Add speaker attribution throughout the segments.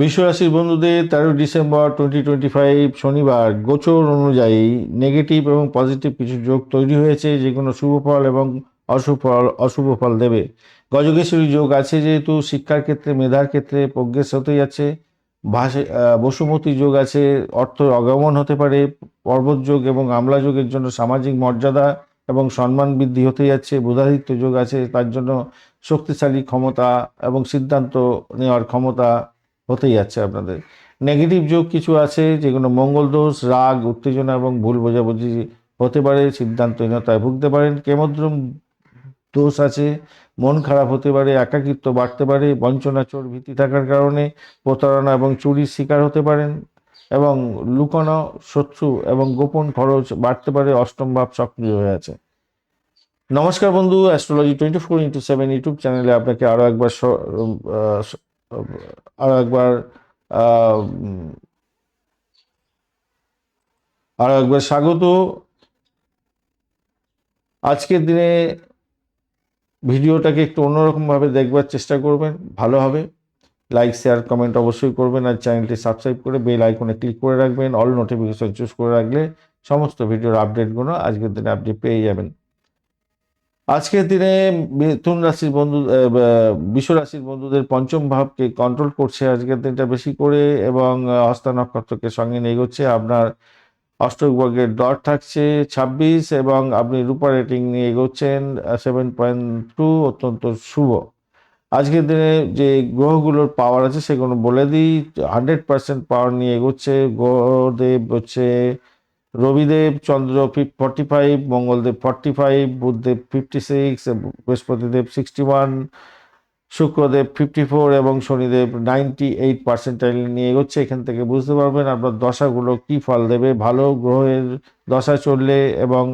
Speaker 1: বিশ্বরাশির বন্ধুদের তেরো ডিসেম্বর টোয়েন্টি টোয়েন্টি ফাইভ শনিবার গোচর অনুযায়ী নেগেটিভ এবং পজিটিভ কিছু যোগ তৈরি হয়েছে যেগুলো শুভ ফল এবং অশুভ ফল অশুভ ফল দেবে। গজকেশ্বরী যোগ আছে যেহেতু শিক্ষার ক্ষেত্রে, মেধার ক্ষেত্রে প্রোগ্রেস হতে যাচ্ছে। ভাষে বসুমতী যোগ আছে অর্থ অগমন হতে পারে, পর্বত যোগ এবং আমলা যোগের জন্য সামাজিক মর্যাদা এবং সম্মান বৃদ্ধি হতে যাচ্ছে, বুধাদিত্য যোগ আছে, তার জন্য শক্তিশালী ক্ষমতা এবং সিদ্ধান্ত নেওয়ার ক্ষমতা হতেই যাচ্ছে আপনাদের। নেগেটিভ যোগ কিছু আছে, যেগুলো মঙ্গল দোষ, রাগ, উত্তেজনা এবং ভুল বোঝাবুঝি হতে পারে, সিদ্ধান্তহীনতায় ভুগতে পারেন। কেমদ্রম দোষ আছে, মন খারাপ হতে পারে, একাকিত্ব বাড়তে পারে, বঞ্চনা, চোর, ভীতি থাকার কারণে প্রতারণা এবং চুরির শিকার হতে পারেন এবং লুকানো শত্রু এবং গোপন খরচ বাড়তে পারে, অষ্টম ভাব সক্রিয় হয়ে আছে। নমস্কার বন্ধু astrology twenty four into seven YouTube চ্যানেলে আপনাকে আরও একবার আরও একবার আরও একবার স্বাগত। আজকের দিনে ভিডিওটাকে একটু অন্যরকমভাবে দেখবার চেষ্টা করবেন, ভালো হবে। লাইক, শেয়ার, কমেন্ট অবশ্যই করবেন আর চ্যানেলটি সাবস্ক্রাইব করে বেল আইকনে ক্লিক করে রাখবেন, অল নোটিফিকেশন চুজ করে রাখলে সমস্ত ভিডিওর আপডেটগুলো আজকের দিনে আপনি পেয়ে যাবেন। আজকের দিনে মিথুন রাশির বন্ধু বিশ্ব রাশির বন্ধুদের পঞ্চম ভাবকে কন্ট্রোল করছে আজকের দিনটা বেশি করে এবং হস্তা নক্ষত্রকে সঙ্গে নিয়ে এগোচ্ছে। আপনার অষ্টক বর্গের ডট থাকছে ছাব্বিশ এবং আপনি রূপা রেটিং নিয়ে এগোচ্ছেন সেভেন পয়েন্ট টু অত্যন্ত শুভ। আজকের দিনে যে গ্রহগুলোর পাওয়ার আছে সেগুলো বলে দিই। হান্ড্রেড পার্সেন্ট পাওয়ার নিয়ে এগোচ্ছে। গ্রহদেব হচ্ছে Rabidev, Chandra forty five Mangaldev forty five Buddhadeb fifty six বৃহস্পতিদেব sixty one শুক্রদেব fifty four এবং শনিদেব নাইনটি এইট পার্সেন্টাইল নিয়ে এগোচ্ছে। এখান থেকে বুঝতে পারবেন আপনার দশাগুলো কি ফল দেবে। ভালো গ্রহের দশা চললে এবং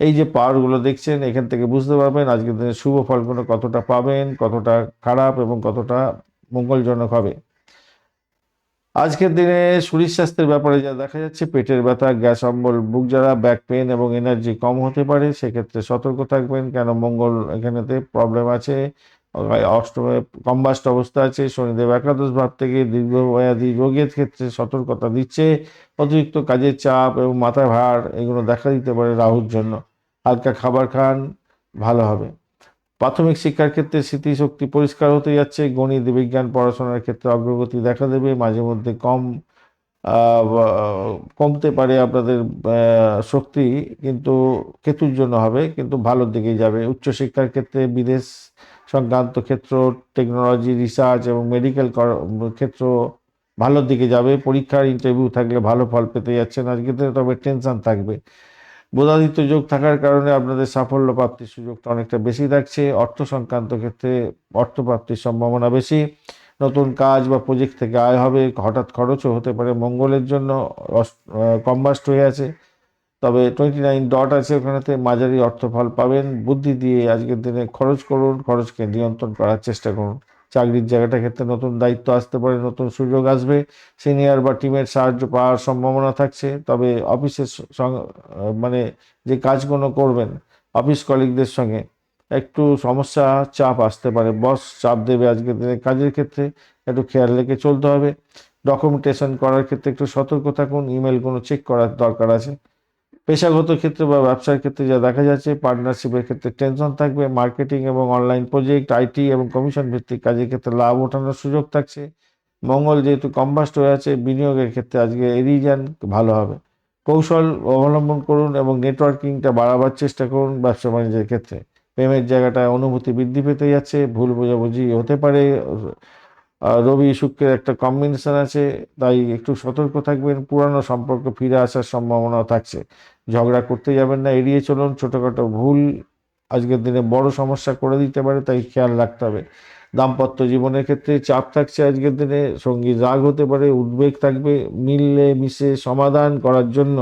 Speaker 1: এই যে পাওয়ারগুলো দেখছেন, এখান থেকে বুঝতে পারবেন আজকের দিনে শুভ ফলগুলো কতটা পাবেন, কতটা খারাপ এবং কতটা মঙ্গলজনক হবে। আজকের দিনে শরীর স্বাস্থ্যের ব্যাপারে যা দেখা যাচ্ছে, পেটের ব্যথা, গ্যাস, অম্বল, বুক জ্বালা ব্যাক পেন এবং এনার্জি কম হতে পারে, সেক্ষেত্রে সতর্ক থাকবেন। কেন? মঙ্গল এখানেতে প্রবলেম আছে, অষ্টমে কম্বাস্ট অবস্থা আছে, শনিদেব একাদশ ভাব থেকে দীর্ঘমেয়াদী রোগের ক্ষেত্রে সতর্কতা দিচ্ছে, অতিরিক্ত কাজের চাপ এবং মাথা ভার, এগুলো দেখা দিতে পারে রাহুর জন্য। হালকা খাবার খান, ভালো হবে। প্রাথমিক শিক্ষার ক্ষেত্রে স্মৃতিশক্তি পরিষ্কার হতে যাচ্ছে। গণিত, বিজ্ঞান, পড়াশোনার ক্ষেত্রে অগ্রগতি দেখা দেবে। মাঝে মধ্যে কম কমতে পারে আপনাদের শক্তি, কিন্তু কেতুর জন্য হবে, কিন্তু ভালোর দিকেই যাবে। উচ্চশিক্ষার ক্ষেত্রে বিদেশ সংক্রান্ত ক্ষেত্র টেকনোলজি রিসার্চ এবং মেডিকেল ক্ষেত্র ভালোর দিকে যাবে। পরীক্ষার ইন্টারভিউ থাকলে ভালো ফল পেতে যাচ্ছেন। আজকে তবে টেনশন থাকবে। বোধাদিত্য যোগ থাকার কারণে আপনাদের সাফল্য প্রাপ্তির সুযোগটা অনেকটা বেশি থাকছে। অর্থ সংক্রান্ত ক্ষেত্রে অর্থ প্রাপ্তির সম্ভাবনা বেশি। নতুন কাজ বা প্রজেক্ট থেকে আয় হবে, হঠাৎ খরচও হতে পারে মঙ্গলের জন্য কম্বাস্ট হয়ে আছে। তবে টোয়েন্টি নাইন ডট আছে ওখানেতে, মাঝারি অর্থফল পাবেন। বুদ্ধি দিয়ে আজকের দিনে খরচ করুন, খরচকে নিয়ন্ত্রণ করার চেষ্টা করুন। চাকরির জায়গাটা ক্ষেত্রে নতুন দায়িত্ব আসতে পারে, নতুন সুযোগ আসবে। সিনিয়র বা টিমের সাহায্য পাওয়ার সম্ভাবনা থাকছে। তবে অফিসের মানে যে কাজগুলো করবেন অফিস কলিগদের সঙ্গে, একটু সমস্যা, চাপ আসতে পারে। বস চাপ দেবে আজকের দিনে কাজের ক্ষেত্রে, একটু খেয়াল রেখে চলতে হবে। ডকুমেন্টেশন করার ক্ষেত্রে একটু সতর্ক থাকুন ইমেলগুলো চেক করার দরকার আছে। পেশাগত ক্ষেত্রে বা ব্যবসার ক্ষেত্রে যা দেখা যাচ্ছে পার্টনারশিপের ক্ষেত্রে টেনশন থাকবে মার্কেটিং এবং অনলাইন প্রজেক্ট আইটি এবং কমিশন ভিত্তিক কাজের ক্ষেত্রে লাভ ওঠানোর সুযোগ থাকছে। মঙ্গল যেহেতু কম্বাস্ট হয়ে আছে, বিনিয়োগের ক্ষেত্রে আজকে এড়িয়ে যান, ভালো হবে। কৌশল অবলম্বন করুন এবং নেটওয়ার্কিংটা বাড়াবার চেষ্টা করুন ব্যবসা বাণিজ্যের ক্ষেত্রে। প্রেমের জায়গাটায় অনুভূতি বৃদ্ধি পেতে যাচ্ছে, ভুল বোঝাবুঝি হতে পারে। রবি, শুক্রের একটা কম্বিনেশন আছে, তাই একটু সতর্ক থাকবেন, পুরানো সম্পর্ক ফিরে আসার সম্ভাবনাও থাকছে। ঝগড়া করতে যাবেন না, এড়িয়ে চলুন, ছোটোখাটো ভুল আজকের দিনে বড় সমস্যা করে দিতে পারে, তাই খেয়াল রাখতে হবে। দাম্পত্য জীবনের ক্ষেত্রে চাপ থাকছে আজকের দিনে, সঙ্গী রাগ হতে পারে, উদ্বেগ থাকবে, মিললে মিশে সমাধান করার জন্য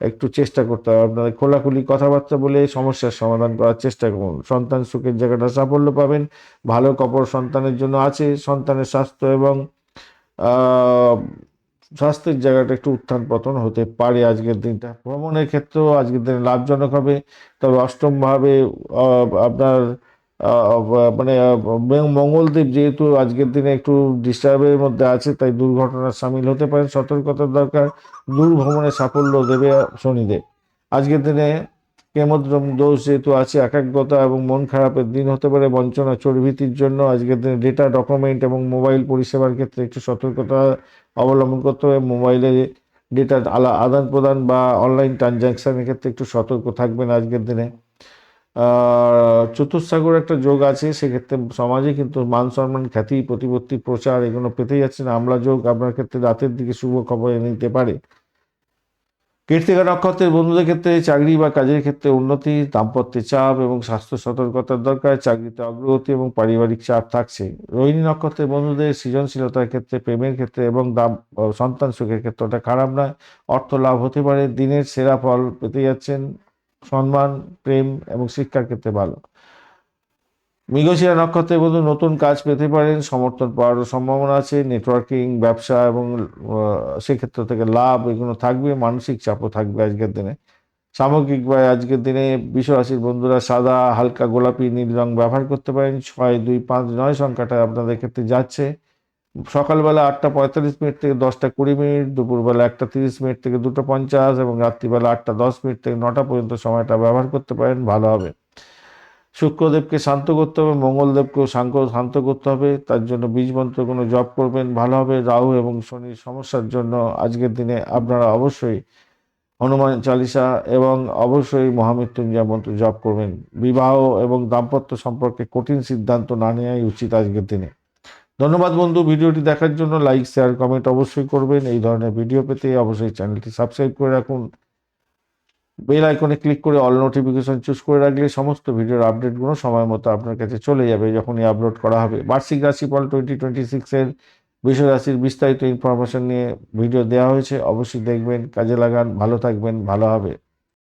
Speaker 1: একটু চেষ্টা করতে হবে। আপনাদের খোলাখুলি কথাবার্তা বলে সমস্যার সমাধান করার চেষ্টা করুন। সন্তান সুখের জায়গাটা সাফল্য পাবেন, ভালো কপর সন্তানের জন্য আছে, সন্তানের স্বাস্থ্য এবং স্বাস্থ্যের জায়গাটা একটু উত্থান পতন হতে পারে আজকের দিনটা। ভ্রমণের ক্ষেত্রেও আজকের দিনে লাভজনক হবে। তবে অষ্টমভাবে আপনার মানে মঙ্গলদেব যেহেতু আজকের দিনে একটু ডিস্টার্বের মধ্যে আছে, তাই দুর্ঘটনার সামিল হতে পারে। সতর্কতার দরকার। দূর ভ্রমণে সাফল্য দেবে শনিদেব। আজকের দিনে কেমদ্রম দোষ যেহেতু আছে, একাগ্রতা এবং মন খারাপের দিন হতে পারে। বঞ্চনা চর্বিতির জন্য আজকের দিনে ডেটা ডকুমেন্ট এবং মোবাইল পরিষেবার ক্ষেত্রে একটু সতর্কতা অবলম্বন করতে হবে। মোবাইলে ডেটা আলা, আদান প্রদান বা অনলাইন ট্রানজ্যাকশানের ক্ষেত্রে একটু সতর্ক থাকবেন আজকের দিনে। চতুর্সাগর একটা যোগ আছে, সেক্ষেত্রে সমাজে কিন্তু মান সম্মান খ্যাতি, প্রতিপত্তি, প্রচার এগুলো পেতে যাচ্ছেন আমলা যোগ আপনার ক্ষেত্রে রাতের দিকে শুভ খবর এনে নিতে পারে। কীর্তিকা নক্ষত্রের বন্ধুদের ক্ষেত্রে চাকরি বা কাজের ক্ষেত্রে উন্নতি দাম্পত্যের চাপ এবং স্বাস্থ্য সতর্কতার দরকার, চাকরিতে অগ্রগতি এবং পারিবারিক চাপ থাকছে। রোহিণী নক্ষত্রের বন্ধুদের সৃজনশীলতার ক্ষেত্রে, প্রেমের ক্ষেত্রে এবং দাম সন্তান সুখের ক্ষেত্রে ওটা খারাপ নয়। অর্থ লাভ হতে পারে, দিনের সেরা ফল পেতে যাচ্ছেন। সম্মান, প্রেম এবং শিক্ষার ক্ষেত্রে ভালো। মৃগশিরা নক্ষত্রের বন্ধু নতুন কাজ পেতে পারেন, সমর্থন পাওয়ারও সম্ভাবনা আছে নেটওয়ার্কিং ব্যবসা এবং সেক্ষেত্র থেকে লাভ এগুলো থাকবে, মানসিক চাপও থাকবে আজকের দিনে। সামগ্রিকভাবে আজকের দিনে বিশ্বরাশির বন্ধুরা সাদা, হালকা গোলাপি, নীল রং ব্যবহার করতে পারেন। ছয়, দুই, পাঁচ, নয় সংখ্যাটা আপনাদের ক্ষেত্রে যাচ্ছে। সকালবেলা আটটা পঁয়তাল্লিশ মিনিট থেকে দশটা কুড়ি মিনিট, দুপুরবেলা একটা তিরিশ মিনিট থেকে দুটো পঞ্চাশ এবং রাত্রিবেলা আটটা দশ মিনিট থেকে নটা পর্যন্ত সময়টা ব্যবহার করতে পারেন, ভালো হবে। শুক্রদেবকে শান্ত করতে হবে, মঙ্গলদেবকেও শান্ত শান্ত করতে হবে, তার জন্য বীজ মন্ত্র কোনো জপ করবেন, ভালো হবে। রাহু এবং শনির সমস্যার জন্য আজকের দিনে আপনারা অবশ্যই হনুমান চালিসা এবং অবশ্যই মহামৃত্যুঞ্জয় মন্ত্র জপ করবেন। বিবাহ এবং দাম্পত্য সম্পর্কে কঠিন সিদ্ধান্ত না নেওয়াই উচিত আজকের দিনে। ধন্যবাদ বন্ধু, ভিডিওটি দেখার জন্য লাইক, শেয়ার, কমেন্ট অবশ্যই করবেন। এই ধরনের ভিডিও পেতে অবশ্যই চ্যানেলটি সাবস্ক্রাইব করে রাখুন। বেল আইকনে ক্লিক করে অল নোটিফিকেশন চুজ করে রাখলে সমস্ত ভিডিওর আপডেটগুলো সময় মতো আপনার কাছে চলে যাবে যখনই আপলোড করা হবে। বার্ষিক রাশিফল টোয়েন্টি টোয়েন্টি সিক্সের রাশির বিস্তারিত ইনফরমেশন নিয়ে ভিডিও দেওয়া হয়েছে। অবশ্যই দেখবেন, কাজে লাগান, ভালো থাকবেন, ভালো হবে।